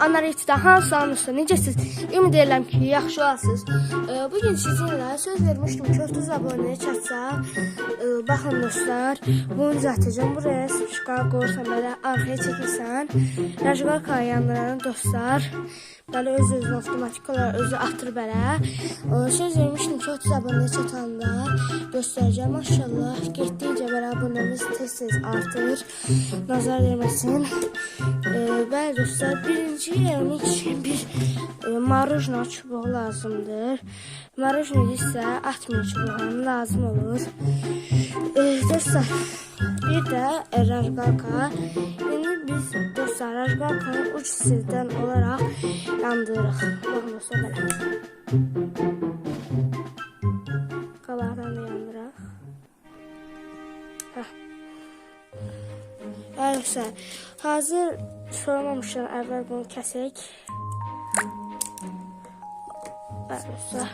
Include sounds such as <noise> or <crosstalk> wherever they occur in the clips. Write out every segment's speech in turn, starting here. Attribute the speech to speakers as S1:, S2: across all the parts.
S1: Analitdə hansı almışsınız? Necəsiz? Ümid edirəm ki, yaxşı olasınız. Ee, Bugün sizinlə söz vermişdim ki, 30 abunəyə çatsa, e, baxın dostlar, bunu düzəltəcəm. Buraya çıxar qoyursan belə arxaya çəkirsən. Rajgal kayandıran dostlar. Belə öz özünə avtomatik olaraq özü atır belə. Ee, Söz vermişdim ki, 30 abunəyə çatanda göstərəcəm. Maşallah, getdikcə belə abunəmiz tez-tez artır. Nazar değməsin. Ee, bəli dostlar, birinci yemək üçün bir e, marujna çubuğu lazımdır. Marujna isə atmıyor çubuğunun lazım olur. Ee, dostlar, bir də e, rajgalka. İndi biz dostlar rajgalkanı uç sizdən olaraq yandırırıq. Baxın dostlar belə. Qabaqdan da yandıraq. Heh. Arkadaşlar hazır sormamışlar evvel bunu kesek. Arkadaşlar.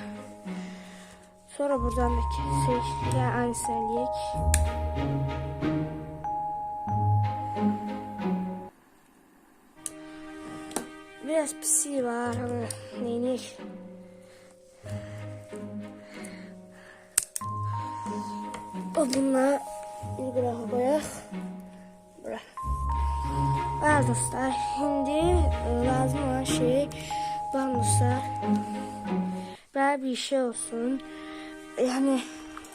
S1: Sonra buradan da kesek. Yani aynısını eləyək. Biraz pisi var ama neymiş? O bununla bir qırağa qoyaq. Bura. Bəli dostlar, indi e, lazım olan şey var dostlar. Belə bir şey olsun. Yəni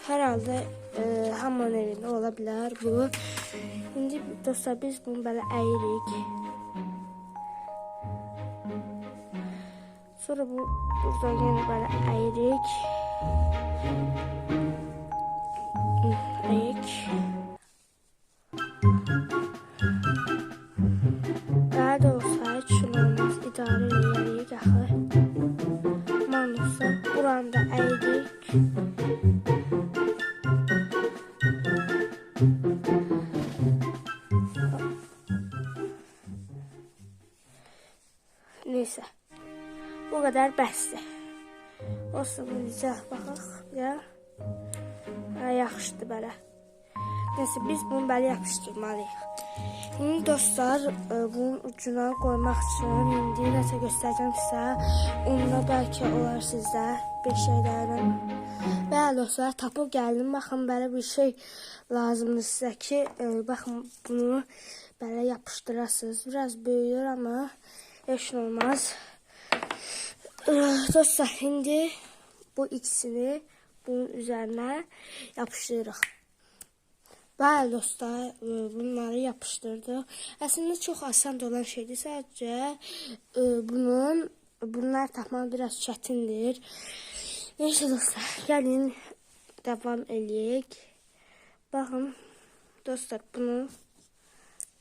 S1: hər halda e, hamının evində ola bilər bu. İndi dostlar biz bunu belə əyirik. Sonra bu buradan yenə belə əyirik. Buranı da. Neyse. Bu kadar bəsdir. Olsun necə baxaq ya. Ha, yaxşıdır belə. Neyse biz bunu belə yapışdırmalıyıq. Şimdi dostlar e, bunun ucuna koymak için indi nəsə göstərəcəm sizə. Onunla bəlkə olar sizdə bir şeylərdən. Bəli dostlar tapıb gəldim. Baxın belə bir şey lazımdır sizə ki, e, baxın bunu belə yapışdırasınız. Biraz böyüyür ama heç olmaz. E, Dostlar indi bu ikisini bunun üzerine yapıştırırıq. Bəli dostlar, e, bunları yapışdırdım. Əslində çox asan olan şeydir. Sadəcə e, bunun bunlar tapmaq biraz çətindir. Neyse dostlar, gəlin davam eləyək. Baxın dostlar, bunu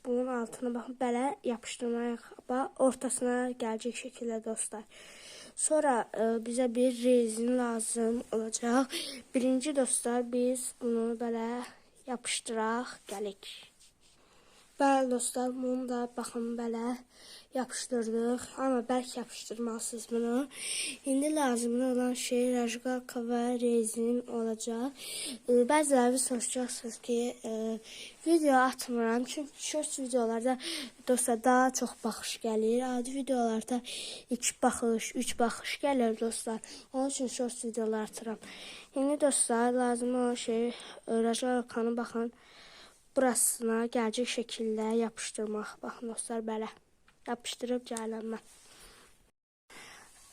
S1: bunun altına baxın belə yapışdırmalıyıq. Bax, ortasına gələcək şəkildə dostlar. Sonra e, bizə bir rezin lazım olacaq. Birinci dostlar, biz bunu belə yapışdıraq, gəlik. Bəli dostlar, bunu da baxın belə yapışdırdıq. Amma bəlkə yapışdırmalısınız bunu. İndi lazım olan şey rajgalka və rezin olacaq. E, bəziləri soruşacaqsınız ki, e, video atmıram. Çünki short videolarda dostlar daha çox baxış gəlir. Adi videolarda 2 baxış, 3 baxış gəlir dostlar. Onun üçün short videolar atıram. İndi dostlar lazım olan şey e, rajgalkanı baxın burasına gələcək şəkildə yapışdırmaq. Baxın dostlar belə yapışdırıb gələm mən.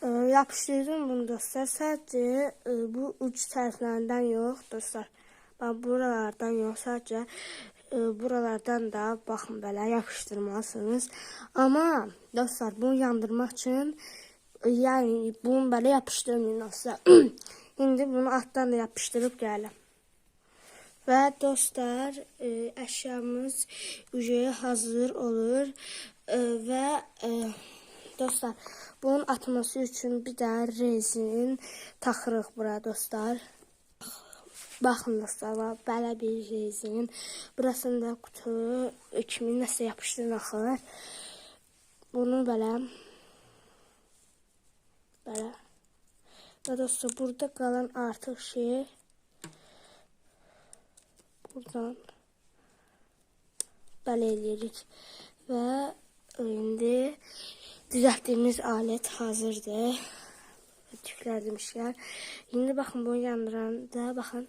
S1: E, yapıştırdım bunu dostlar. Sadece e, bu uç tərəflərindən yox dostlar. Bax buralardan yox, sadəcə e, buralardan da baxın belə yapışdırmalısınız. Amma dostlar bunu yandırmaq üçün e, yəni bunu belə yapışdırmayın dostlar. <clears throat> İndi bunu altdan da yapışdırıb gələm. Və dostlar, e, əşyamız hazır olur e, və e, dostlar, bunun atması üçün bir də rezin taxırıq bura dostlar. Baxın dostlar, belə bir rezin. Burasında qutu kimi nəsə yapışdırılır. Bunu belə belə və dostlar, burada qalan artıq şey buradan belə eləyirik və indi Düzelttiğimiz alet hazırdır. Tükler demişler. Şimdi bakın bunu yandıranda bakın.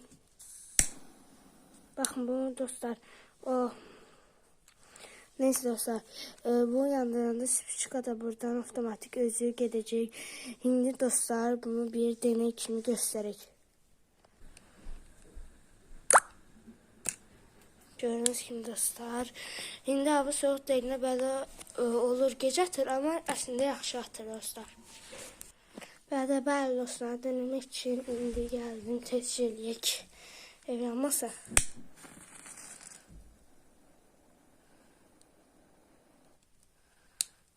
S1: Bakın bu dostlar. O Neyse dostlar, e, bu yandıranda spişka da buradan otomatik özü gedəcək. Şimdi dostlar bunu bir deney kimi göstərək. Gördüğünüz kimi dostlar. İndi hava soğuk değiline belə e, olur gecə atır, amma əslində yaxşı atır dostlar. Bədə bəli dostlar, denemək üçün indi gəldim test eləyək. Ev yanmasa.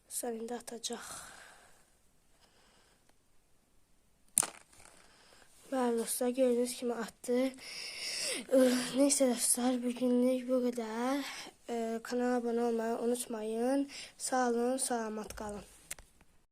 S1: Dostlar indi atacaq. Bəli dostlar, gördüğünüz kimi attı. Neyse dostlar, bugünlük bu kadar. Ee, Kanala abone olmayı unutmayın. Sağ olun, selamat kalın.